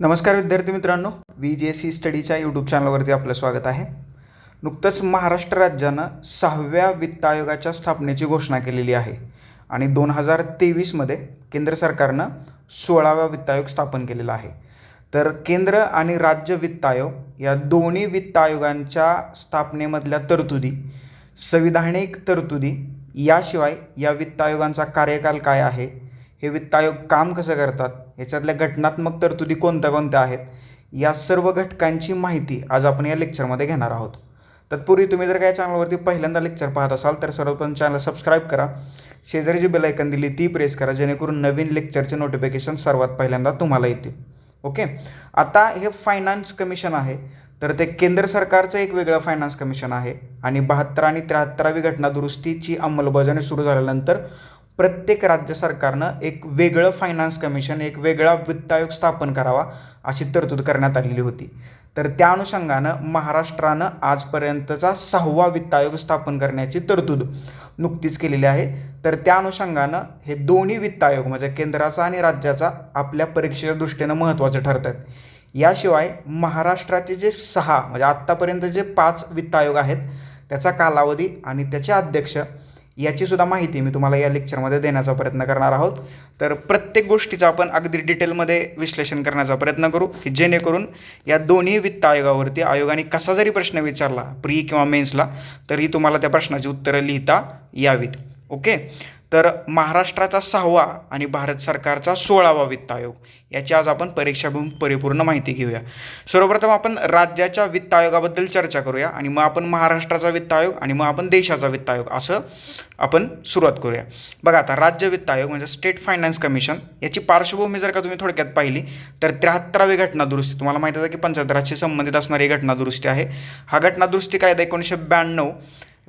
नमस्कार विद्यार्थी मित्रांनो व्ही जे सी स्टडीच्या यूट्यूब चॅनलवरती आपलं स्वागत आहे. नुकतंच महाराष्ट्र राज्यानं सहाव्या वित्त आयोगाच्या स्थापनेची घोषणा केलेली आहे. आणि दोन हजार तेवीसमध्ये केंद्र सरकारनं सोळावा वित्त आयोग स्थापन केलेला आहे. तर केंद्र आणि राज्य वित्त आयोग या दोन्ही वित्त आयोगांच्या स्थापनेमधल्या तरतुदी संविधानिक तरतुदी याशिवाय या वित्त आयोगांचा कार्यकाल काय आहे हे वित्त आयोग काम कसं करतात याच्यातल्या घटनात्मक तरतुदी कोणत्या कोणत्या आहेत या सर्व घटकांची माहिती आज आपण या लेक्चरमध्ये घेणार आहोत. तत्पूर्वी तुम्ही जर काय चॅनलवरती पहिल्यांदा लेक्चर पाहत असाल तर सर्वप्रथम चॅनल सबस्क्राईब करा. शेजारी जी बेलायकन दिली ती प्रेस करा जेणेकरून नवीन लेक्चरचे नोटिफिकेशन सर्वात पहिल्यांदा तुम्हाला येतील. ओके आता हे फायनान्स कमिशन आहे तर ते केंद्र सरकारचं एक वेगळं फायनान्स कमिशन आहे. आणि बहात्तर आणि त्र्याहत्तरावी घटना दुरुस्तीची अंमलबजावणी सुरू झाल्यानंतर प्रत्येक राज्य सरकारनं एक वेगळं फायनान्स कमिशन एक वेगळा वित्त आयोग स्थापन करावा अशी तरतूद करण्यात आलेली होती. तर त्या अनुषंगानं महाराष्ट्रानं आजपर्यंतचा सहावा वित्त आयोग स्थापन करण्याची तरतूद नुकतीच केलेली आहे. तर त्या अनुषंगानं हे दोन्ही वित्त आयोग म्हणजे केंद्राचा आणि राज्याचा आपल्या परीक्षेच्या दृष्टीनं महत्त्वाचे आहेत याशिवाय महाराष्ट्राचे जे सहा म्हणजे आत्तापर्यंत जे पाच वित्त आयोग आहेत त्याचा कालावधी आणि त्याचे अध्यक्ष याची सुद्धा माहिती मी तुम्हाला या लेक्चरमध्ये देण्याचा प्रयत्न करणार आहोत. तर प्रत्येक गोष्टीचं आपण अगदी डिटेलमध्ये विश्लेषण करण्याचा प्रयत्न करू की जेणेकरून या दोन्ही वित्त आयोगावरती आयोगाने कसा जरी प्रश्न विचारला प्री किंवा मेन्सला तरी तुम्हाला त्या प्रश्नाची उत्तरं लिहिता यावीत. ओके? तर महाराष्ट्राचा सहावा आणि भारत सरकारचा सोळावा वित्त आयोग. याची आज आपण परीक्षाभूम परिपूर्ण माहिती घेऊया. सर्वप्रथम आपण राज्याच्या वित्त आयोगाबद्दल चर्चा करूया आणि मग आपण महाराष्ट्राचा वित्त आयोग आणि मग आपण देशाचा वित्त आयोग असं आपण सुरुवात करूया. बघा आता राज्य वित्त आयोग म्हणजे स्टेट फायनान्स कमिशन याची पार्श्वभूमी जर का तुम्ही थोडक्यात पाहिली तर त्र्याहत्तरावी घटना दुरुस्ती तुम्हाला माहिती आहे की पंचाहत्तराशी संबंधित असणारी घटना दुरुस्ती आहे. हा घटना दुरुस्ती कायदा एकोणीसशे ब्याण्णव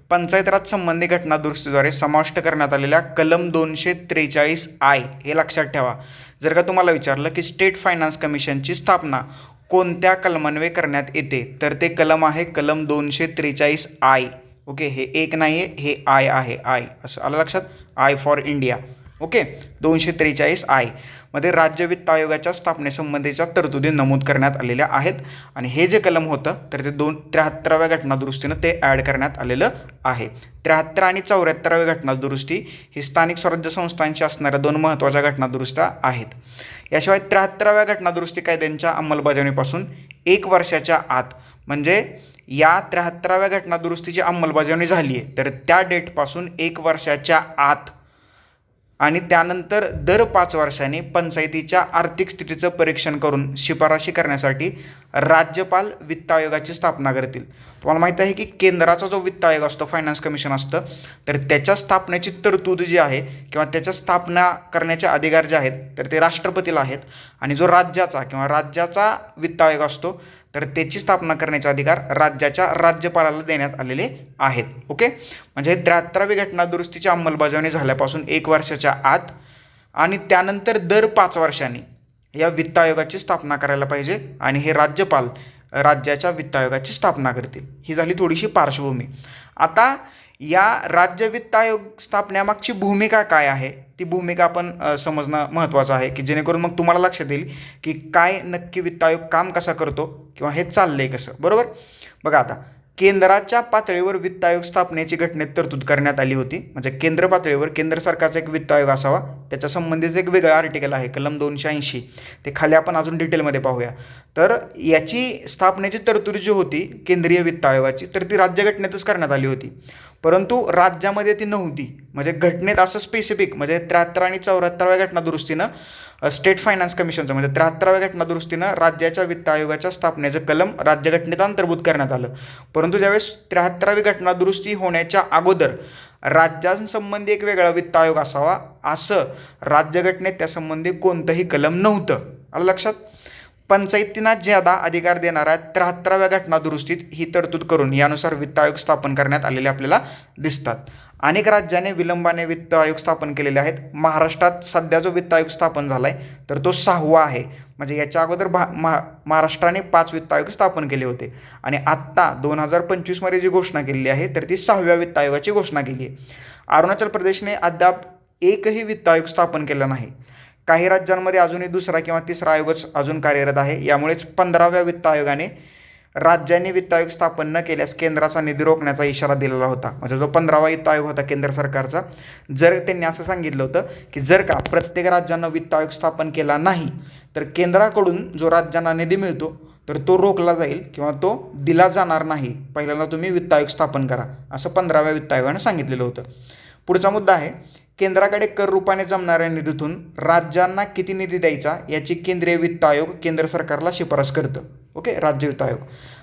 पंचायतराज संबंधी घटना दुरुस्तीद्वारे समाविष्ट करण्यात आलेल्या कलम दोनशे त्रेचाळीस आय हे लक्षात ठेवा. जर का तुम्हाला विचारलं की स्टेट फायनान्स कमिशनची स्थापना कोणत्या कलमान्वये करण्यात येते तर ते कलम आहे कलम दोनशे त्रेचाळीस आय. ओके? हे एक नाही आहे हे आय आहे आय. असं आलं लक्षात? I for India. ओके? दोनशे त्रेचाळीस आय. मध्ये राज्य वित्त आयोगाच्या स्थापनेसंबंधीच्या तरतुदी नमूद करण्यात आलेल्या आहेत. आणि हे जे कलम होतं तर ते दोन त्र्याहत्तराव्या घटनादुरुस्तीनं ते ॲड करण्यात आलेलं आहे. त्र्याहत्तर आणि चौऱ्याहत्तराव्या घटनादुरुस्ती ही स्थानिक स्वराज्य संस्थांशी असणाऱ्या दोन महत्त्वाच्या घटनादुरुस्त्या आहेत. याशिवाय त्र्याहत्तराव्या घटनादुरुस्ती कायद्यांच्या अंमलबजावणीपासून एक वर्षाच्या आत म्हणजे या त्र्याहत्तराव्या घटनादुरुस्तीची अंमलबजावणी झाली आहे तर त्या डेटपासून एक वर्षाच्या आत आणि त्यानंतर दर पाच वर्षांनी पंचायतीच्या आर्थिक स्थितीचं परीक्षण करून शिफारशी करण्यासाठी राज्यपाल वित्त आयोगाची स्थापना करतील. तुम्हाला माहीत आहे की केंद्राचा जो वित्त आयोग असतो फायनान्स कमिशन असतं तर त्याच्या स्थापनेची तरतूद जी आहे किंवा त्याच्या स्थापना करण्याचे अधिकार जे आहेत तर ते राष्ट्रपतीला आहेत. आणि जो राज्याचा किंवा राज्याचा वित्त आयोग असतो तर त्याची स्थापना करण्याचे अधिकार राज्याच्या राज्यपालाला देण्यात आलेले आहेत. ओके? म्हणजे त्र्याहत्तरावी घटना दुरुस्तीची अंमलबजावणी झाल्यापासून एक वर्षाच्या आत आणि त्यानंतर दर पाच वर्षांनी या वित्त आयोगाची स्थापना करायला पाहिजे आणि हे राज्यपाल राज्याच्या वित्त आयोगाची स्थापना करतील. ही झाली थोडीशी पार्श्वभूमी. आता या राज्य वित्त आयोग स्थापण्यामागची भूमिका काय आहे? ती भूमिका आपण समजणं महत्त्वाचं आहे की जेणेकरून मग तुम्हाला लक्षात येईल की काय नक्की वित्त आयोग काम कसा करतो किंवा हे चाललं आहे कसं. बरोबर? बघा आता केंद्राच्या पातळीवर वित्त आयोग स्थापनेची घटनेत तरतूद करण्यात आली होती. म्हणजे केंद्र पातळीवर केंद्र सरकारचा एक वित्त आयोग असावा. त्याच्या संबंधीचं एक वेगळं आर्टिकल आहे कलम दोनशे ऐंशी. ते खाली आपण अजून डिटेलमध्ये पाहूया. तर याची स्थापनेची तरतूद जी होती केंद्रीय वित्त आयोगाची तर ती राज्यघटनेतच करण्यात आली होती. परंतु राज्यामध्ये ती नव्हती. म्हणजे घटनेत असं स्पेसिफिक म्हणजे त्र्याहत्तर आणि चौऱ्याहत्तराव्या घटना दुरुस्तीनं स्टेट फायनान्स कमिशनचं म्हणजे त्र्याहत्तराव्या घटना दुरुस्तीनं राज्याच्या वित्त आयोगाच्या स्थापनेचं कलम राज्यघटनेत अंतर्भूत करण्यात आलं. परंतु ज्यावेळेस त्र्याहत्तरावी घटना दुरुस्ती होण्याच्या अगोदर राज्यांसंबंधी एक वेगळा वित्त आयोग असावा असं राज्यघटनेत त्यासंबंधी कोणतंही कलम नव्हतं. आलं लक्षात? पंचायतींना ज्यादा अधिकार देणाऱ्या त्र्याहत्तराव्या घटना दुरुस्तीत ही तरतूद करून यानुसार वित्त आयोग स्थापन करण्यात आलेले आपल्याला दिसतात. अनेक राज्याने विलंबाने वित्त आयोग स्थापन केलेले आहेत. महाराष्ट्रात सध्या जो वित्त आयोग स्थापन झाला आहे तर तो सहावा आहे. म्हणजे याच्या अगोदर भा महा महाराष्ट्राने पाच वित्त आयोग स्थापन केले होते. आणि आत्ता दोन हजार पंचवीसमध्ये जी घोषणा केलेली आहे तर ती सहाव्या वित्त आयोगाची घोषणा केली आहे. अरुणाचल प्रदेशने अद्याप एकही वित्त आयोग स्थापन केला नाही. काही राज्यांमध्ये अजूनही दुसरा किंवा तिसरा आयोगच अजून कार्यरत आहे. यामुळेच पंधराव्या वित्त आयोगाने राज्यांनी वित्त आयोग स्थापन न केल्यास केंद्राचा निधी रोखण्याचा इशारा दिलेला होता. म्हणजे जो पंधरावा वित्त आयोग होता केंद्र सरकारचा जर त्यांनी असं सांगितलं होतं की जर का प्रत्येक राज्यानं वित्त आयोग स्थापन केला नाही तर केंद्राकडून जो राज्यांना निधी मिळतो तर तो रोखला जाईल किंवा तो दिला जाणार नाही. पहिल्यांदा तुम्ही वित्त आयोग स्थापन करा असं पंधराव्या वित्त आयोगानं सांगितलेलं होतं. पुढचा मुद्दा आहे केंद्राकडे कर रूपाने जमणाऱ्या निधीतून राज्यांना किती निधी द्यायचा याची केंद्रीय वित्त आयोग केंद्र सरकारला शिफारस करतं. ओके? राज्य वित्त आयोग.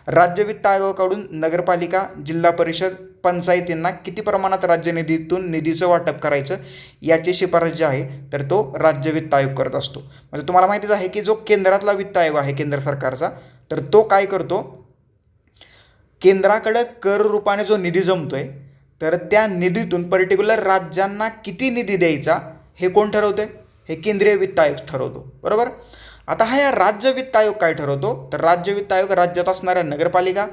राज्य वित्त आयोगाकडून नगरपालिका जिल्हा परिषद पंचायतींना किती प्रमाणात राज्य निधीतून निधीचं वाटप करायचं याची शिफारस जी आहे तर तो राज्य वित्त आयोग करत असतो. म्हणजे तुम्हाला माहितीच आहे की जो केंद्रातला वित्त आयोग आहे केंद्र सरकारचा तर तो काय करतो? केंद्राकडं कर रूपाने जो निधी जमतोय तर त्या निधीतून पर्टिक्युलर राज्यांना किती निधी द्यायचा हे कोण ठरवते? हे केंद्रीय वित्त आयोग ठरवतो. बरोबर? आता हा या राज्य वित्त आयोग काय ठरवतो? तर राज्य वित्त आयोग राज्यात असणाऱ्या नगरपालिका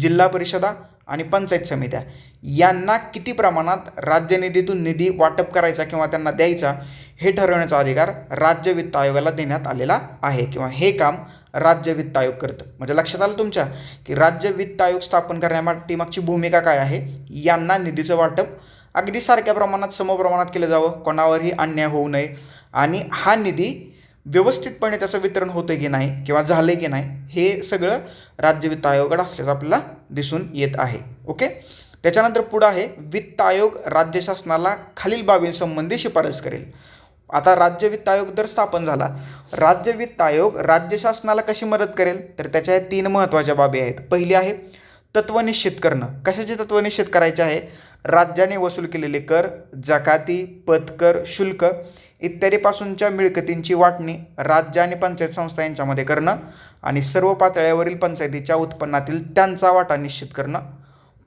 जिल्हा परिषदा आणि पंचायत समित्या. यांना किती प्रमाणात राज्य निधीतून निधी वाटप करायचा किंवा त्यांना द्यायचा हे ठरवण्याचा अधिकार राज्य वित्त आयोगाला देण्यात आलेला आहे. किंवा हे काम राज्य वित्त आयोग करतं. म्हणजे लक्षात आलं तुमच्या? की राज्य वित्त आयोग स्थापन करण्यापाठीमागची भूमिका काय आहे? यांना निधीचं वाटप अगदी सारख्या प्रमाणात समप्रमाणात केलं जावं. कोणावरही अन्याय होऊ नये. आणि हा निधी व्यवस्थितपणे त्याचं वितरण होतं की नाही किंवा झालं की नाही हे सगळं राज्य वित्त आयोगाकडे असल्याचं आपल्याला दिसून येत आहे. ओके? त्याच्यानंतर पुढं आहे वित्त आयोग राज्य शासनाला खालील बाबींसंबंधी शिफारस करेल. आता राज्य वित्त आयोग जर स्थापन झाला. राज्य वित्त आयोग राज्य शासनाला कशी मदत करेल? तर त्याच्या तीन महत्त्वाच्या बाबी आहेत. पहिली आहे तत्व निश्चित करणं. कशाचे तत्व निश्चित करायचे आहे? राज्याने वसूल केलेले कर जकाती पदकर शुल्क इत्यादीपासूनच्या मिळकतींची वाटणी राज्य आणि पंचायत संस्था यांच्यामध्ये करणं आणि सर्व पातळ्यावरील पंचायतीच्या उत्पन्नातील त्यांचा वाटा निश्चित करणं.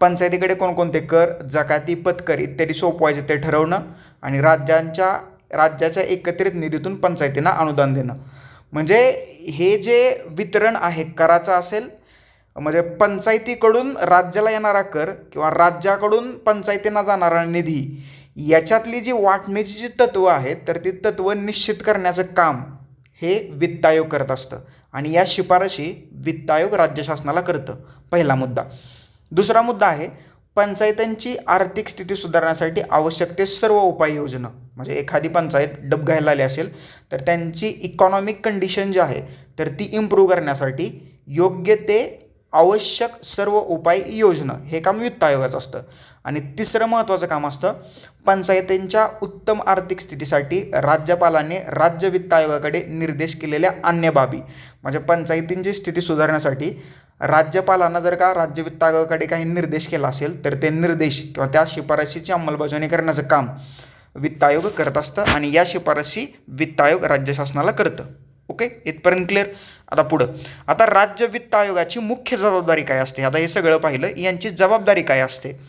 पंचायतीकडे कोणकोणते कर जकाती पदकर इत्यादी सोपवायचे ते ठरवणं आणि राज्यांच्या राज्याच्या एकत्रित निधीतून पंचायतींना अनुदान देणं. म्हणजे हे जे वितरण आहे कराचं असेल म्हणजे पंचायतीकडून राज्याला येणारा कर किंवा राज्याकडून पंचायतींना जाणारा निधी याच्यातली जी वाटणीची जी तत्त्व आहेत तर ती तत्त्व निश्चित करण्याचं काम हे वित्त आयोग करत असतं. आणि या शिफारशी वित्त आयोग राज्य शासनाला करतं. पहिला मुद्दा. दुसरा मुद्दा आहे पंचायतांची आर्थिक स्थिती सुधारण्यासाठी आवश्यक ते सर्व उपाययोजना. म्हणजे एखादी पंचायत डबघायला आली असेल तर त्यांची इकॉनॉमिक कंडिशन जी आहे तर ती इम्प्रूव्ह करण्यासाठी योग्य ते आवश्यक सर्व उपाय योजना हे काम वित्त आयोगाचं असतं. आणि तिसरं महत्त्वाचं काम असतं पंचायतींच्या उत्तम आर्थिक स्थितीसाठी राज्यपालांनी राज्य वित्त आयोगाकडे निर्देश केलेल्या अन्य बाबी. म्हणजे पंचायतींची स्थिती सुधारण्यासाठी राज्यपालांना जर का राज्य वित्त आयोगाकडे काही निर्देश केला असेल तर ते निर्देश किंवा त्या शिफारशीची अंमलबजावणी करण्याचं काम वित्त आयोग करत असतं आणि या शिफारशी वित्त आयोग राज्य शासनाला करतं. ओके? इथपर्यंत क्लिअर आता पुढं. आता राज्य वित्त आयोगाची मुख्य जबाबदारी काय असते? आता हे सगळं पाहिलं यांची जबाबदारी काय असते?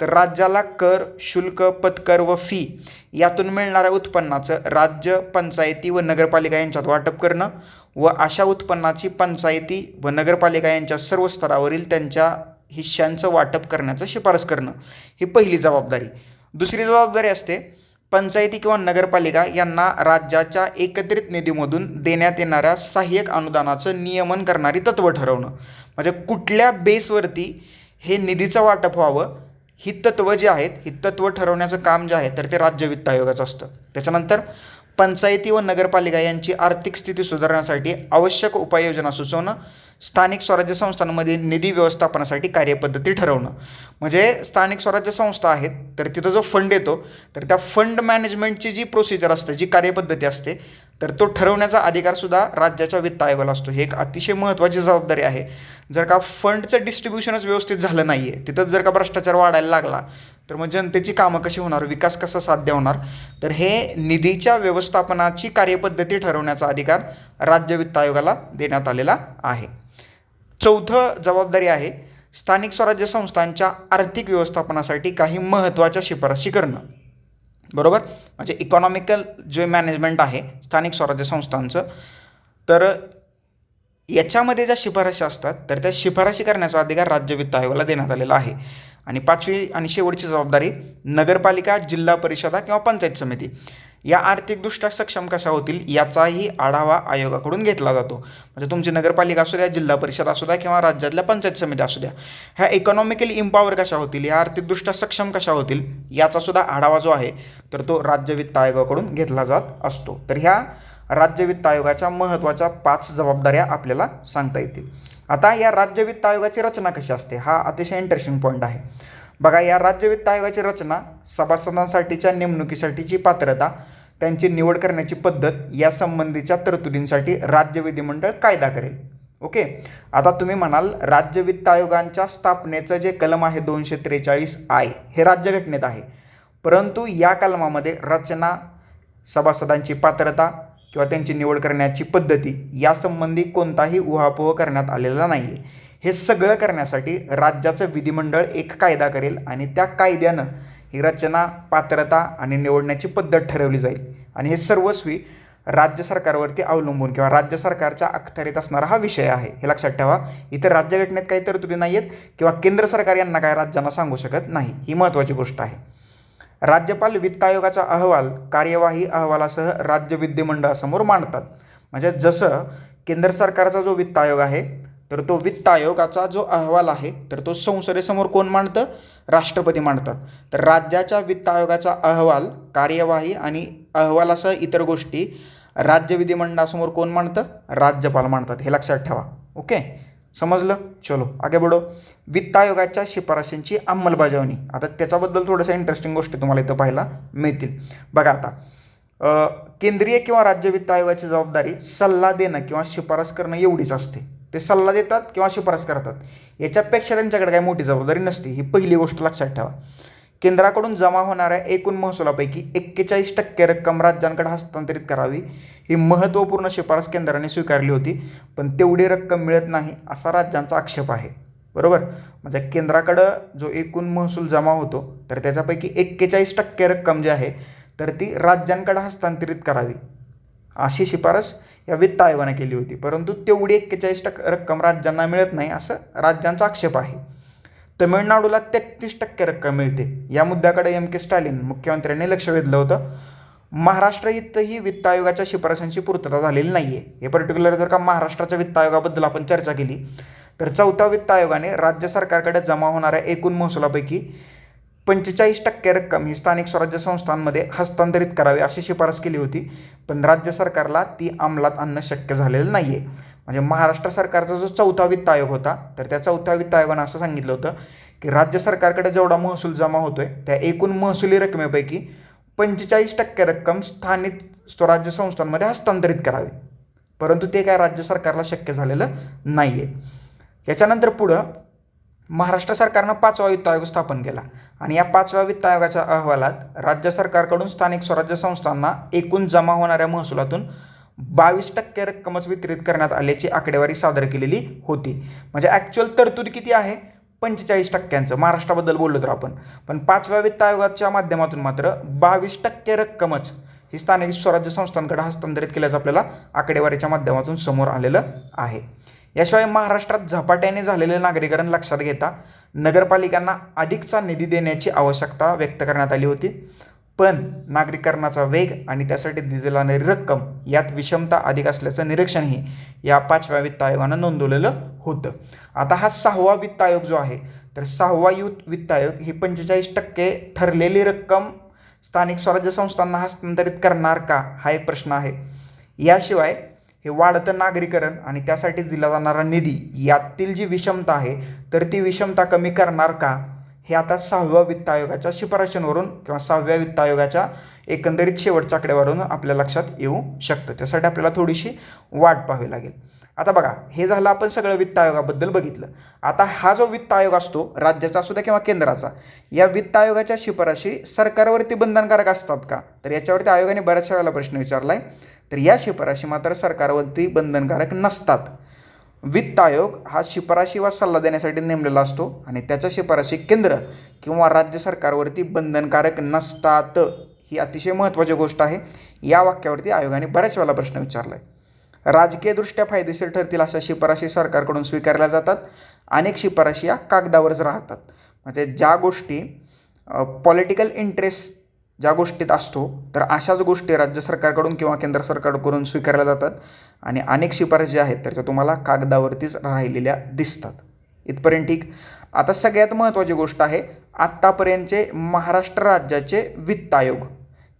तर राज्याला कर शुल्क पत्कर व फी यातून मिळणाऱ्या उत्पन्नाचं राज्य पंचायती व नगरपालिका यांच्यात वाटप करणं व अशा उत्पन्नाची पंचायती व नगरपालिका यांच्या सर्व स्तरावरील त्यांच्या हिश्श्यांचं वाटप करण्याचं शिफारस करणं ही पहिली जबाबदारी. दुसरी जबाबदारी असते पंचायती किंवा नगरपालिका यांना राज्याच्या एकत्रित निधीमधून देण्यात येणाऱ्या सहाय्यक अनुदानाचं नियमन करणारी तत्त्व ठरवणं. म्हणजे कुठल्या बेसवरती हे निधीचं वाटप व्हावं ही तत्त्व जी आहेत ही तत्त्व ठरवण्याचं काम जे आहे तर ते राज्य वित्त आयोगाचं असतं. त्याच्यानंतर पंचायती व नगरपालिका यांची आर्थिक स्थिती सुधारण्यासाठी आवश्यक उपाययोजना सुचवणं स्थानिक स्वराज्य संस्थांमध्ये निधी व्यवस्थापनासाठी कार्यपद्धती ठरवणं. म्हणजे स्थानिक स्वराज्य संस्था आहेत तर तिथं जो फंड येतो तर त्या फंड मॅनेजमेंटची जी प्रोसिजर असते जी कार्यपद्धती असते तर तो ठरवण्याचा अधिकारसुद्धा राज्याच्या वित्त आयोगाला असतो. हे एक अतिशय महत्त्वाची जबाबदारी आहे. जर का फंडचं डिस्ट्रीब्युशनच व्यवस्थित झालं नाही आहे तिथंच जर का भ्रष्टाचार वाढायला लागला तर मग जनतेची कामं कशी होणार? विकास कसा साध्य होणार? तर हे निधीच्या व्यवस्थापनाची कार्यपद्धती ठरवण्याचा अधिकार राज्य वित्त आयोगाला देण्यात आलेला आहे. चौथं जबाबदारी आहे स्थानिक स्वराज्य संस्थांच्या आर्थिक व्यवस्थापनासाठी काही महत्त्वाच्या शिफारशी करणं. बरोबर? म्हणजे इकॉनॉमिकल जे मॅनेजमेंट आहे स्थानिक स्वराज्य संस्थांचं तर याच्यामध्ये ज्या शिफारशी असतात तर त्या शिफारशी करण्याचा अधिकार राज्य वित्त आयोगाला देण्यात आलेला आहे. आणि पाचवी आणि शेवटची जबाबदारी नगरपालिका जिल्हा परिषदा किंवा पंचायत समिती. या आर्थिकदृष्ट्या सक्षम कशा होतील याचाही आढावा आयोगाकडून घेतला जातो. म्हणजे तुमची नगरपालिका असू द्या जिल्हा परिषद असू द्या किंवा राज्यातल्या पंचायत समिती असू द्या ह्या इकॉनॉमिकली इम्पॉवर कशा होतील या आर्थिकदृष्ट्या सक्षम कशा होतील याचा सुद्धा आढावा जो आहे तर तो राज्य वित्त आयोगाकडून घेतला जात असतो. तर ह्या राज्य वित्त आयोगाच्या महत्त्वाच्या पाच जबाबदाऱ्या आपल्याला सांगता येतील. आता या राज्य वित्त आयोगाची रचना कशी असते? हा अतिशय इंटरेस्टिंग पॉईंट आहे. बघा या राज्य वित्त आयोगाची रचना सभासदांसाठीच्या नेमणुकीसाठीची पात्रता त्यांची निवड करण्याची पद्धत या संबंधीच्या तरतुदींसाठी राज्य विधिमंडळ कायदा करेल. ओके? आता तुम्ही म्हणाल राज्य वित्त आयोगांच्या स्थापनेचं जे कलम आहे दोनशे त्रेचाळीस आय हे राज्यघटनेत आहे. परंतु या कलमामध्ये रचना सभासदांची पात्रता किंवा त्यांची निवड करण्याची पद्धती यासंबंधी कोणताही उहापोह करण्यात आलेला नाही आहे हे सगळं करण्यासाठी राज्याचं विधिमंडळ एक कायदा करेल आणि त्या कायद्यानं ही रचना पात्रता आणि निवडण्याची पद्धत ठरवली जाईल. आणि हे सर्वस्वी राज्य सरकारवरती अवलंबून किंवा राज्य सरकारच्या अखत्यारीत असणारा हा विषय आहे. हे लक्षात ठेवा इथे राज्यघटनेत काही तरतुदी नाही आहेत किंवा केंद्र सरकार यांना काय राज्यांना सांगू शकत नाही ही महत्त्वाची गोष्ट आहे. राज्यपाल वित्त आयोगाचा अहवाल कार्यवाही अहवालासह राज्य विधिमंडळासमोर मांडतात. म्हणजे जसं केंद्र सरकारचा जो वित्त आयोग आहे तर तो वित्त आयोगाचा जो अहवाल आहे तर तो संसदेसमोर कोण मांडतं? राष्ट्रपती मांडतात. तर राज्याच्या वित्त आयोगाचा अहवाल कार्यवाही आणि अहवालासह इतर गोष्टी राज्य विधिमंडळासमोर कोण मांडतं? राज्यपाल मांडतात. हे लक्षात ठेवा. ओके? समजलं? चलो आगे बढो. वित्त आयोगाच्या शिफारशींची अंमलबजावणी. आता त्याच्याबद्दल थोडंसं इंटरेस्टिंग गोष्टी तुम्हाला इथं पाहायला मिळतील. बघा आता केंद्रीय किंवा राज्य वित्त आयोगाची जबाबदारी सल्ला देणं किंवा शिफारस करणं एवढीच असते. ते सल्ला देतात किंवा शिफारस करतात. याच्यापेक्षा त्यांच्याकडे काही मोठी जबाबदारी नसते. ही पहिली गोष्ट लक्षात ठेवा. केंद्राकडून जमा होणाऱ्या एकूण महसुलापैकी एक्केचाळीस टक्के रक्कम राज्यांकडे हस्तांतरित करावी ही महत्त्वपूर्ण शिफारस केंद्राने स्वीकारली होती पण तेवढी रक्कम मिळत नाही असा राज्यांचा आक्षेप आहे. बरोबर? म्हणजे केंद्राकडं जो एकूण महसूल जमा होतो तर त्याच्यापैकी एक्केचाळीस टक्के रक्कम जी आहे तर ती राज्यांकडे हस्तांतरित करावी. अशी शिफारस या वित्त आयोगाने केली होती परंतु तेवढी एक्केचाळीस टक्के रक्कम राज्यांना मिळत नाही असं राज्यांचा आक्षेप आहे. तमिळनाडूला तेहतीस टक्के रक्कम मिळते. या मुद्द्याकडे एम के स्टॅलिन मुख्यमंत्र्यांनी लक्ष वेधलं होतं. महाराष्ट्र इथंही वित्त आयोगाच्या शिफारसांची पूर्तता झालेली नाही आहे हे पर्टिक्युलर जर का महाराष्ट्राच्या वित्त आयोगाबद्दल आपण चर्चा केली तर चौथ्या वित्त आयोगाने राज्य सरकारकडे जमा होणाऱ्या एकूण महसुलापैकी पंचेचाळीस टक्के रक्कम ही स्थानिक स्वराज्य संस्थांमध्ये हस्तांतरित करावी अशी शिफारस केली होती पण राज्य सरकारला ती अंमलात आणणं शक्य झालेलं नाही आहे म्हणजे महाराष्ट्र सरकारचा जो चौथा वित्त आयोग होता तर त्या चौथ्या वित्त आयोगानं असं सांगितलं होतं की राज्य सरकारकडे जेवढा महसूल जमा होतोय त्या एकूण महसुली रकमेपैकी पंचेचाळीस टक्के रक्कम स्थानिक स्वराज्य संस्थांमध्ये हस्तांतरित करावी. परंतु ते काय राज्य सरकारला शक्य झालेलं नाही आहे याच्यानंतर पुढं महाराष्ट्र सरकारनं पाचवा वित्त आयोग स्थापन केला. आणि या पाचव्या वित्त आयोगाच्या अहवालात राज्य सरकारकडून स्थानिक स्वराज्य संस्थांना एकूण जमा होणाऱ्या महसुलातून बावीस टक्के रक्कमच वितरित करण्यात आल्याची आकडेवारी सादर केलेली होती. म्हणजे ॲक्च्युअल तरतूद किती आहे? पंचेचाळीस टक्क्यांचं. महाराष्ट्राबद्दल बोललो तर आपण. पण पाचव्या वित्त आयोगाच्या माध्यमातून मात्र बावीस टक्के रक्कमच ही स्थानिक स्वराज्य संस्थांकडे हस्तांतरित केल्याचं आपल्याला आकडेवारीच्या माध्यमातून समोर आलेलं आहे. याशिवाय महाराष्ट्रात झपाट्याने झालेले नागरीकरण लक्षात घेता नगरपालिकांना अधिकचा निधी देण्याची आवश्यकता व्यक्त करण्यात आली होती. पण नागरीकरणाचा वेग आणि त्यासाठी दिली जाणारी रक्कम यात विषमता अधिक असल्याचं निरीक्षणही या पाचव्या वित्त आयोगानं नोंदवलेलं होतं. आता हा सहावा वित्त आयोग जो आहे तर सहावा युथ वित्त आयोग ही पंचेचाळीस टक्के ठरलेली रक्कम स्थानिक स्वराज्य संस्थांना हस्तांतरित करणार का हा एक प्रश्न आहे. याशिवाय हे वाढतं नागरीकरण आणि त्यासाठी दिला जाणारा निधी यातील जी विषमता आहे तर ती विषमता कमी करणार का? हे आता सहाव्या वित्त आयोगाच्या शिफारशींवरून किंवा सहाव्या वित्त आयोगाच्या एकंदरीत शेवटच्या आकड्यावरून आपल्या लक्षात येऊ शकतं. त्यासाठी आपल्याला थोडीशी वाट पाहावी लागेल. आता बघा हे झालं आपण सगळं वित्त आयोगाबद्दल बघितलं. आता हा जो वित्त आयोग असतो राज्याचा असू द्या किंवा केंद्राचा या वित्त आयोगाच्या शिफारशी सरकारवरती बंधनकारक असतात का? तर याच्यावरती आयोगाने बऱ्याचशा वेळेला प्रश्न विचारला आहे तर या शिफारशी मात्र सरकारवरती बंधनकारक नसतात. वित्त आयोग हा शिफारशी वा सल्ला देण्यासाठी नेमलेला असतो आणि त्याच्या शिफारशी केंद्र किंवा राज्य सरकारवरती बंधनकारक नसतात. ही अतिशय महत्त्वाची गोष्ट आहे. या वाक्यावरती आयोगाने बऱ्याच वेळेला प्रश्न विचारला आहे राजकीयदृष्ट्या फायदेशीर ठरतील अशा शिफारशी सरकारकडून स्वीकारल्या जातात. अनेक शिफारशी या कागदावरच राहतात. म्हणजे ज्या गोष्टी पॉलिटिकल इंटरेस्ट ज्या गोष्टीत असतो तर अशाच गोष्टी राज्य सरकारकडून किंवा केंद्र सरकारकडून स्वीकारल्या जातात आणि अनेक शिफारशी आहेत तर त्या तुम्हाला कागदावरतीच राहिलेल्या दिसतात. इथपर्यंत ठीक. आता सगळ्यात महत्त्वाची गोष्ट आहे आत्तापर्यंतचे महाराष्ट्र राज्याचे वित्त आयोग.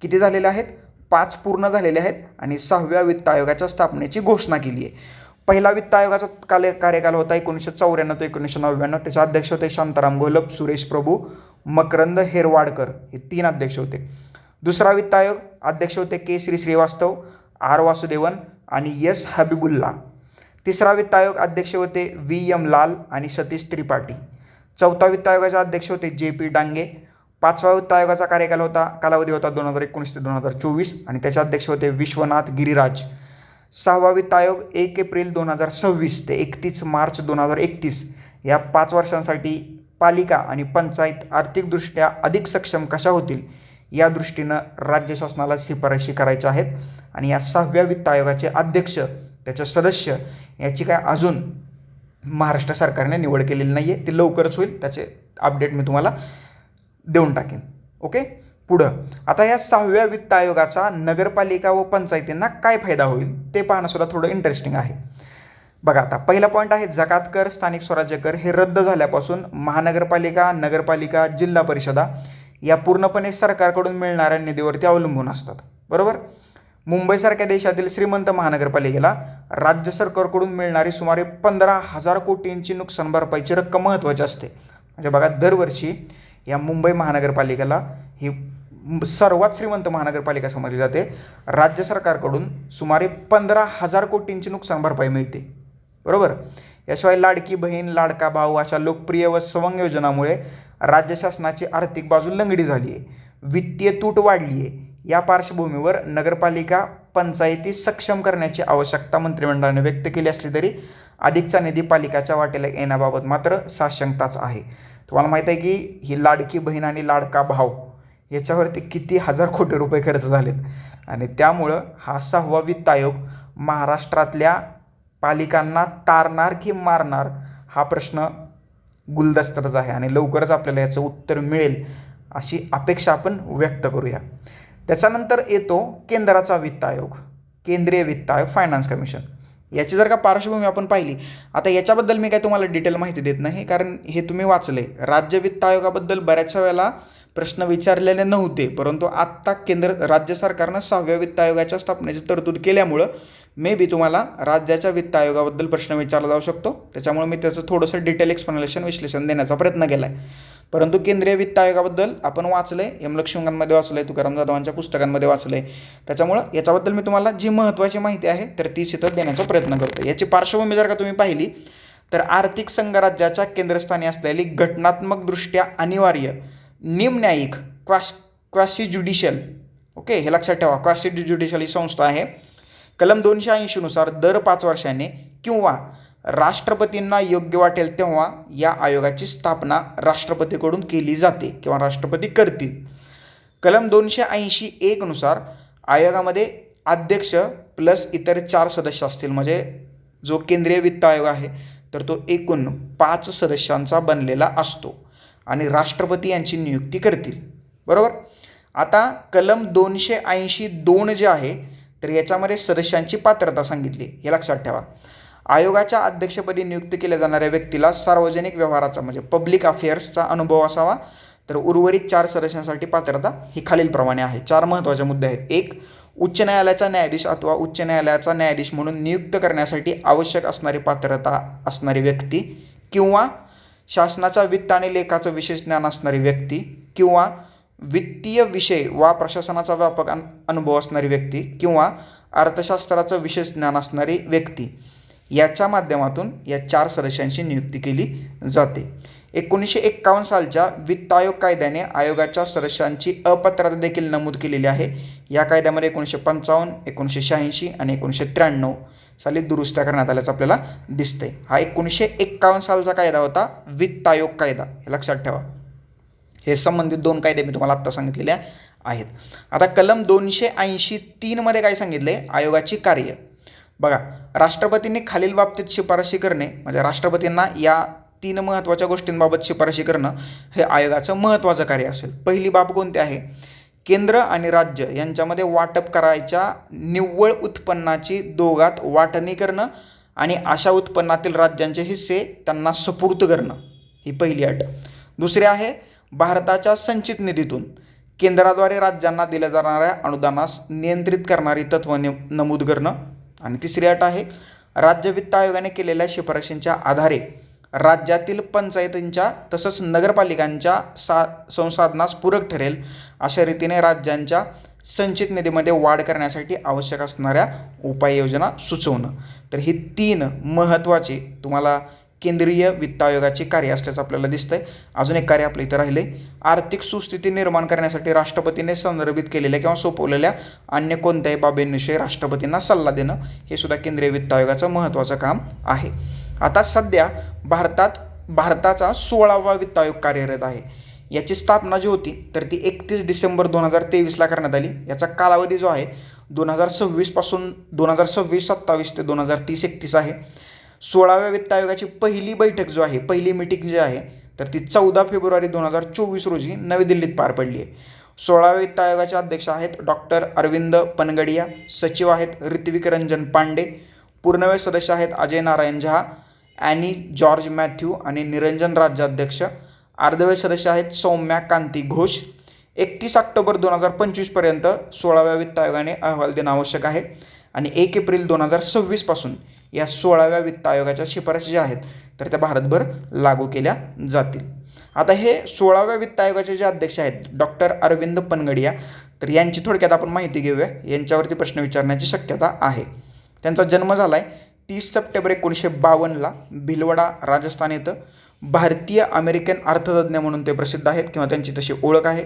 किती झालेले आहेत? पाच पूर्ण झालेले आहेत आणि सहाव्या वित्त आयोगाच्या स्थापनेची घोषणा केली आहे. पहिला वित्त आयोगाचा काल कार्यकाल होता एकोणीसशे चौऱ्याण्णव ते एकोणीसशे नव्याण्णव. त्याचे अध्यक्ष होते शांताराम घोलप सुरेश प्रभू मकरंद हेरवाडकर. हे तीन अध्यक्ष होते. दुसरा वित्त आयोग अध्यक्ष होते के श्री श्रीवास्तव आर वासुदेवन आणि एस हबीबुल्ला. तिसरा वित्त आयोग अध्यक्ष होते व्ही एम लाल आणि सतीश त्रिपाठी. चौथा वित्त आयोगाचे अध्यक्ष होते जे पी डांगे. पाचवा वित्त आयोगाचा कार्यकाल होता कालावधी होता दोन हजार एकोणीस ते दोन हजार चोवीस आणि त्याचे अध्यक्ष होते विश्वनाथ गिरिराज. सहावा वित्त आयोग एक एप्रिल दोन हजार सव्वीस ते एकतीस मार्च दोन हजार एकतीस या पाच वर्षांसाठी पालिका आणि पंचायत आर्थिकदृष्ट्या अधिक सक्षम कशा होतील या दृष्टीनं राज्य शासनाला शिफारशी करायच्या आहेत. आणि या सहाव्या वित्त आयोगाचे अध्यक्ष त्याचे सदस्य याची काय अजून महाराष्ट्र सरकारने निवड केलेली नाही आहे ते लवकरच होईल. त्याचे अपडेट मी तुम्हाला देऊन टाकेन. ओके पुढं. आता या सहाव्या वित्त आयोगाचा नगरपालिका व पंचायतींना काय फायदा होईल ते पाहणं सुद्धा थोडं इंटरेस्टिंग आहे. बघा आता पहिला पॉईंट आहे जकात कर स्थानिक स्वराज्य कर हे रद्द झाल्यापासून महानगरपालिका नगरपालिका जिल्हा परिषदा या पूर्णपणे सरकारकडून मिळणाऱ्या निधीवरती अवलंबून असतात. बरोबर? मुंबईसारख्या देशातील श्रीमंत महानगरपालिकेला राज्य सरकारकडून मिळणारी सुमारे पंधरा हजार कोटींची नुकसान भरपाईची रक्कम महत्त्वाची असते. म्हणजे बघा दरवर्षी या मुंबई महानगरपालिकेला ही सर्वात श्रीमंत महानगरपालिका समजली जाते. राज्य सरकारकडून सुमारे पंधरा हजार कोटींची नुकसान भरपाई मिळते. बरोबर? याशिवाय लाडकी बहीण लाडका भाऊ अशा लोकप्रिय व सवंग योजनामुळे राज्य शासनाची आर्थिक बाजू लंगडी झाली आहे वित्तीय तूट वाढली आहे या पार्श्वभूमीवर नगरपालिका पंचायती सक्षम करण्याची आवश्यकता मंत्रिमंडळाने व्यक्त केली असली तरी अधिकचा निधी पालिकाच्या वाटेला येण्याबाबत मात्र साशंकताच आहे. तुम्हाला माहीत आहे की ही लाडकी बहीण आणि लाडका भाव याच्यावरती किती हजार कोटी रुपये खर्च झालेत. आणि त्यामुळं हा सहावा वित्त आयोग महाराष्ट्रातल्या पालिकांना तारणार की मारणार हा प्रश्न गुलदस्त्यातच आहे. आणि लवकरच आपल्याला याचं उत्तर मिळेल अशी अपेक्षा आपण व्यक्त करूया. त्याच्यानंतर येतो केंद्राचा वित्त आयोग. केंद्रीय वित्त आयोग फायनान्स कमिशन याची जर का पार्श्वभूमी आपण पाहिली आता याच्याबद्दल मी काय तुम्हाला डिटेल माहिती देत नाही कारण हे तुम्ही वाचले. राज्य वित्त आयोगाबद्दल बऱ्याचशा वेळेला प्रश्न विचारलेले नव्हते परंतु आत्ता केंद्र राज्य सरकारनं सहाव्या वित्त आयोगाच्या स्थापनेची तरतूद केल्यामुळं मे बी तुम्हाला राज्याच्या वित्त आयोगाबद्दल प्रश्न विचारला जाऊ शकतो. त्याच्यामुळे मी त्याचं थोडंसं डिटेल एक्सप्लेनेशन विश्लेषण देण्याचा प्रयत्न केला आहे परंतु केंद्रीय वित्त आयोगाबद्दल आपण वाचलं आहे एम लक्ष्मीकांमध्ये वाचलं आहे तुकाराम जाधवांच्या पुस्तकांमध्ये वाचलं आहे त्याच्यामुळं याच्याबद्दल मी तुम्हाला जी महत्त्वाची माहिती आहे तर ती तिथं देण्याचा प्रयत्न करतो याची पार्श्वभूमी जर का तुम्ही पाहिली तर आर्थिक संघराज्याच्या केंद्रस्थानी असलेली घटनात्मकदृष्ट्या अनिवार्य निमन्यायिक क्वास क्वासी ज्युडिशियल. ओके हे लक्षात ठेवा. क्वासी ज्युडिशियल ही संस्था आहे. कलम दोनशे ऐंशीनुसार दर पाच वर्षांनी किंवा राष्ट्रपतींना योग्य वाटेल तेव्हा या आयोगाची स्थापना राष्ट्रपतीकडून केली जाते किंवा राष्ट्रपती करतील. कलम दोनशे ऐंशी एकनुसार आयोगामध्ये अध्यक्ष प्लस इतर चार सदस्य असतील. म्हणजे जो केंद्रीय वित्त आयोग आहे तर तो एकूण पाच सदस्यांचा बनलेला असतो. आणि राष्ट्रपती यांची नियुक्ती करतील. बरोबर? आता कलम दोनशे ऐंशी दोन जे आहे तर याच्यामध्ये सदस्यांची पात्रता सांगितली. हे लक्षात ठेवा. आयोगाच्या अध्यक्षपदी नियुक्त केल्या जाणाऱ्या व्यक्तीला सार्वजनिक व्यवहाराचा म्हणजे पब्लिक अफेअर्सचा अनुभव असावा. तर उर्वरित चार सदस्यांसाठी पात्रता ही खालीलप्रमाणे आहे. चार महत्त्वाचे मुद्दे आहेत. एक उच्च न्यायालयाचा न्यायाधीश अथवा उच्च न्यायालयाचा न्यायाधीश म्हणून नियुक्त करण्यासाठी आवश्यक असणारी पात्रता असणारी व्यक्ती किंवा शासनाचा वित्त आणि लेखाचं विशेष ज्ञान असणारी व्यक्ती किंवा वित्तीय विषय वा प्रशासनाचा व्यापक अन अनुभव असणारी व्यक्ती किंवा अर्थशास्त्राचं विशेष ज्ञान असणारी व्यक्ती याच्या माध्यमातून या चार सदस्यांची नियुक्ती केली जाते. एकोणीसशे एक्कावन्न सालच्या वित्त आयोग कायद्याने आयोगाच्या सदस्यांची अपात्रता देखील नमूद केलेली आहे. या कायद्यामध्ये एकोणीसशे पंचावन्न एकोणीसशे शहाऐंशी आणि एकोणीसशे त्र्याण्णव साली दुरुस्त्या करण्यात आल्याचं आपल्याला दिसतंय. हा एकोणीसशे एक्कावन्न सालचा कायदा होता. वित्त आयोग कायदा. हे लक्षात ठेवा. हे संबंधित दोन कायदे मी तुम्हाला आत्ता सांगितलेले आहेत. आता कलम दोनशे ऐंशी तीनमध्ये काय सांगितले आयोगाची कार्य. बघा राष्ट्रपतींनी खालील बाबतीत शिफारशी करणे म्हणजे राष्ट्रपतींना या तीन महत्त्वाच्या गोष्टींबाबत शिफारशी करणं हे आयोगाचं महत्त्वाचं कार्य असेल. पहिली बाब कोणती आहे? केंद्र आणि राज्य यांच्यामध्ये वाटप करायच्या निव्वळ उत्पन्नाची दोघात वाटणी करणं आणि अशा उत्पन्नातील राज्यांचे हिस्से त्यांना सुपूर्त करणं ही पहिली अट. दुसरी आहे भारताच्या संचित निधीतून. केंद्राद्वारे राज्यांना दिल्या जाणाऱ्या अनुदानास नियंत्रित करणारी तत्त्व नमूद करणं. आणि तिसरी अट आहे राज्य वित्त आयोगाने केलेल्या शिफारशींच्या आधारे राज्यातील पंचायतींच्या तसंच नगरपालिकांच्या सा संसाधनास पूरक ठरेल अशा रीतीने राज्यांच्या संचित निधीमध्ये वाढ करण्यासाठी आवश्यक असणाऱ्या उपाययोजना सुचवणं. तर ही तीन महत्त्वाची तुम्हाला केंद्रीय वित्त आयोगाची कार्य असल्याचं आपल्याला दिसतंय. अजून एक कार्य आपल्या इथं राहिले आर्थिक सुस्थिती निर्माण करण्यासाठी राष्ट्रपतीने संदर्भित केलेल्या किंवा सोपवलेल्या अन्य कोणत्याही बाबींविषयी राष्ट्रपतींना सल्ला देणं हे सुद्धा केंद्रीय वित्त आयोगाचं महत्त्वाचं काम आहे. आता सध्या भारतात भारताचा सोळावा वित्त आयोग कार्यरत आहे. याची स्थापना जी होती तर ती एकतीस डिसेंबर दोन हजार तेवीसला करण्यात आली. याचा कालावधी जो आहे दोन हजार सव्वीसपासून दोन हजार सव्वीस सत्तावीस ते दोन हजार तीस एकतीस आहे. सोळाव्या वित्त आयोगाची पहिली बैठक जो आहे पहिली मिटिंग जी आहे तर ती चौदा फेब्रुवारी दोन हजार चोवीस रोजी नवी दिल्लीत पार पडली आहे. सोळाव्या वित्त आयोगाचे अध्यक्ष आहेत डॉक्टर अरविंद पनगडिया सचिव आहेत ऋत्विक रंजन पांडे पूर्णवेळ सदस्य आहेत Ajay Narayan Jha any George Matthew आणि निरंजन राज्याध्यक्ष. अर्धवे सदस्य आहेत सौम्या कांती घोष. एकतीस ऑक्टोबर दोन हजार पंचवीसपर्यंत सोळाव्या वित्त आयोगाने अहवाल देणं आवश्यक आहे. आणि एक एप्रिल दोन हजार सव्वीसपासून या सोळाव्या वित्त आयोगाच्या शिफारशी ज्या आहेत तर त्या भारतभर लागू केल्या जातील. आता हे सोळाव्या वित्त आयोगाचे जे अध्यक्ष आहेत डॉक्टर अरविंद पनगडिया तर यांची थोडक्यात आपण माहिती घेऊया. यांच्यावरती प्रश्न विचारण्याची शक्यता आहे. त्यांचा जन्म झाला आहे तीस सप्टेंबर एकोणीसशे बावन्नला भिलवडा राजस्थान येतं. भारतीय अमेरिकन अर्थतज्ज्ञ म्हणून ते प्रसिद्ध आहेत किंवा त्यांची तशी ओळख आहे.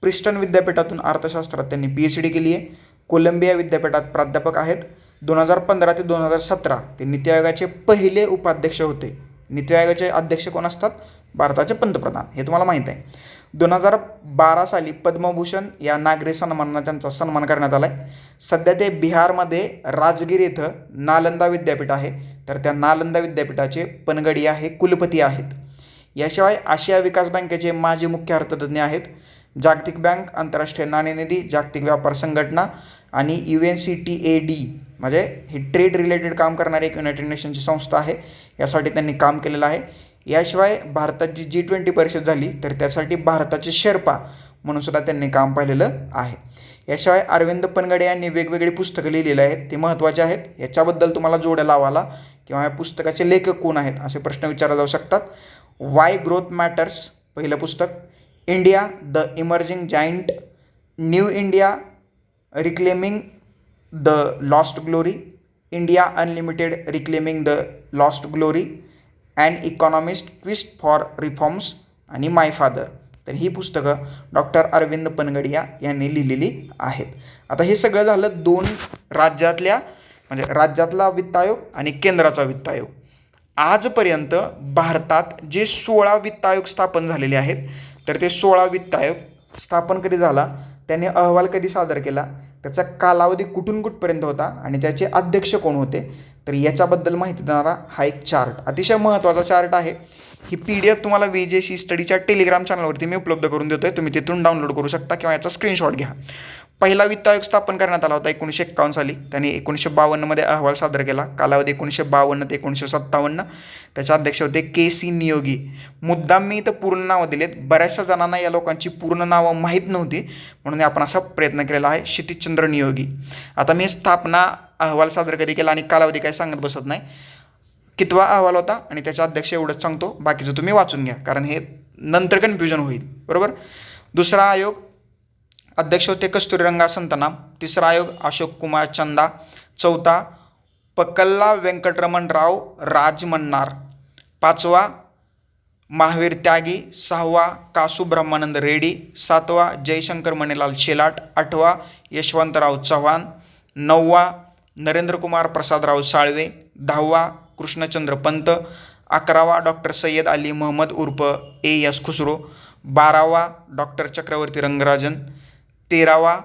प्रिस्टन विद्यापीठातून अर्थशास्त्रात त्यांनी पी एच डी केली आहे. कोलंबिया विद्यापीठात प्राध्यापक आहेत. दोन हजार पंधरा ते दोन हजार सतरा ते नीती आयोगाचे पहिले उपाध्यक्ष होते. नीती आयोगाचे अध्यक्ष कोण असतात? भारताचे पंतप्रधान. हे तुम्हाला माहीत आहे. दोन हजार बारा साली पद्मभूषण या नागरी सन्मानानं त्यांचा सन्मान करण्यात आला आहे सध्या ते बिहारमध्ये राजगीर इथं नालंदा विद्यापीठ आहे. तर त्या नालंदा विद्यापीठाचे पनगडिया हे कुलपती आहेत. याशिवाय आशिया विकास बँकेचे माजी मुख्य अर्थतज्ञ आहेत. जागतिक बँक आंतरराष्ट्रीय नाणेनिधी जागतिक व्यापार संघटना आणि U N C T A D म्हणजे ही ट्रेड रिलेटेड काम करणारी एक युनायटेड नेशनची संस्था आहे. यासाठी त्यांनी काम केलेलं आहे. याशिवाय भारतात जी जी ट्वेंटी परिषद झाली तर त्यासाठी भारताचे शेर्पा म्हणून सुद्धा त्यांनी काम पाहिलेलं आहे. याशिवाय अरविंद पनगडे यांनी वेगवेगळी पुस्तकं लिहिलेली आहेत ते महत्त्वाचे आहेत. याच्याबद्दल तुम्हाला जोड्या लावाला किंवा या पुस्तकाचे लेखक कोण आहेत असे प्रश्न विचारले जाऊ शकतात. वाय ग्रोथ मॅटर्स पहिलं पुस्तक. India the emerging giant new India reclaiming the lost glory India unlimited reclaiming the lost glory and economist twist for reforms आणि माय फादर तर ही पुस्तकं डॉक्टर अरविंद पनगडिया यांनी लिहिलेली आहेत. आता हे सगळं झालं दोन राज्यातल्या म्हणजे राज्यातला वित्त आयोग आणि केंद्राचा वित्त आयोग आजपर्यंत भारतात जे सोळा वित्त आयोग स्थापन झालेले आहेत तर ते सोळा वित्त आयोग स्थापन कधी झाला त्याने अहवाल कधी सादर केला त्याचा कालावधी कुठून कुठपर्यंत होता आणि त्याचे अध्यक्ष कोण होते तर याच्याबद्दल माहिती देणारा हा एक चार्ट अतिशय महत्त्वाचा चार्ट आहे. ही पी डी एफ तुम्हाला वी जे सी स्टडीच्या टेलिग्राम चॅनलवरती मी उपलब्ध करून देतो आहे तुम्ही तिथून डाउनलोड करू शकता किंवा याचा स्क्रीनशॉट घ्या. पहिला वित्त आयोग स्थापन करण्यात आला होता एकोणीसशे एक्कावन्न साली. त्यांनी एकोणीसशे बावन्नमध्ये अहवाल सादर केला. कालावधी एकोणीसशे बावन्न ते एकोणीसशे सत्तावन्न. त्याचे अध्यक्ष होते के सी नियोगी. मुद्दाम मी इथं पूर्ण नावं दिलेत. बऱ्याचशा जणांना या लोकांची पूर्ण नावं माहीत नव्हती. म्हणून आपण असा प्रयत्न केलेला आहे. क्षितिचंद्र नियोगी. आता मी स्थापना अहवाल सादर कधी केला आणि कालावधी काय सांगत बसत नाही. कितवा अहवाल होता आणि त्याचा अध्यक्ष एवढंच सांगतो बाकीचं तुम्ही वाचून घ्या कारण हे नंतर कन्फ्युजन होईल. बरोबर? दुसरा आयोग अध्यक्ष होते कस्तुरीरंगा संतनाम तिसरा आयोग अशोक कुमार चंदा. चौथा पकल्ला व्यंकटरमणराव राजमन्नार. पाचवा महावीर त्यागी. सहावा कासू ब्रह्मानंद रेड्डी. सातवा जयशंकर मणिलाल शेलाट. आठवा यशवंतराव चव्हाण. नववा नरेंद्रकुमार प्रसादराव साळवे. दहावा कृष्णचंद्र पंत अकरावा डॉक्टर सय्यद अली महम्मद उर्फ ए एस खुसरो बारावा डॉक्टर चक्रवर्ती रंगराजन तेरावा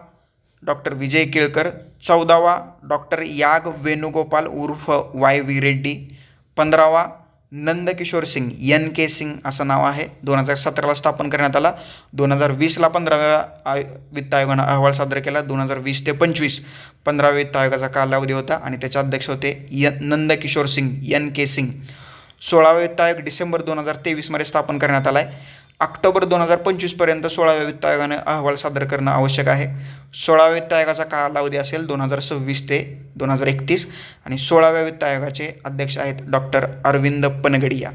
डॉक्टर विजय केळकर चौदावा डॉक्टर याग वेणुगोपाल उर्फ वाय व्ही रेड्डी पंधरावा नंदकिशोर सिंग एन के सिंग असं नाव आहे. दोन हजार सतराला स्थापन करण्यात आला. दोन हजार वीसला पंधराव्या आय वित्त आयोगानं अहवाल सादर केला. दोन हजार वीस ते पंचवीस पंधराव्या वित्त आयोगाचा कालावधी होता आणि त्याचे अध्यक्ष होते य नंदकिशोर सिंग एन के सिंग. सोळावा वित्त आयोग डिसेंबर दोन हजार तेवीसमध्ये स्थापन करण्यात आला आहे ऑक्टोबर दोन हजार पंचवीसपर्यंत सोळाव्या वित्त आयोगाने अहवाल सादर करणं आवश्यक आहे. सोळाव्या वित्त आयोगाचा कालावधी असेल दोन हजार सव्वीस ते दोन हजार एकतीस आणि सोळाव्या वित्त आयोगाचे अध्यक्ष आहेत डॉक्टर अरविंद पनगडिया.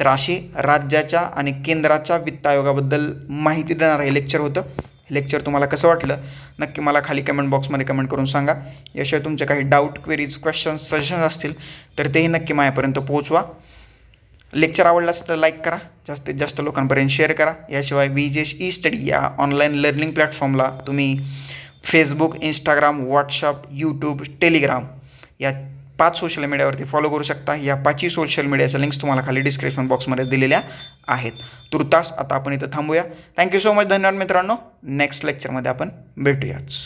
तर अशी राज्याच्या आणि केंद्राच्या वित्त आयोगाबद्दल माहिती देणारं हे लेक्चर होतं. हे लेक्चर तुम्हाला कसं वाटलं? नक्की मला खाली कमेंट बॉक्समध्ये कमेंट करून सांगा. याशिवाय तुमचे काही डाऊट क्वेरीज क्वेश्चन्स सजेशन्स असतील तर तेही नक्की माझ्यापर्यंत पोहोचवा. लेक्चर आवडलं असेल तर लाईक करा. जास्तीत जास्त लोकांपर्यंत शेअर करा. याशिवाय वी जे ई स्टडी या ऑनलाईन लर्निंग प्लॅटफॉर्मला तुम्ही Facebook Instagram WhatsApp YouTube Telegram या पाच सोशल मीडियावरती फॉलो करू शकता. या पाचही सोशल मीडियाच्या लिंक्स तुम्हाला खाली डिस्क्रिप्शन बॉक्समध्ये दिलेल्या आहेत. तुर्तास आता आपण इथं थांबूया. थँक्यू सो मच धन्यवाद मित्रांनो. नेक्स्ट लेक्चरमध्ये आपण भेटूयाच.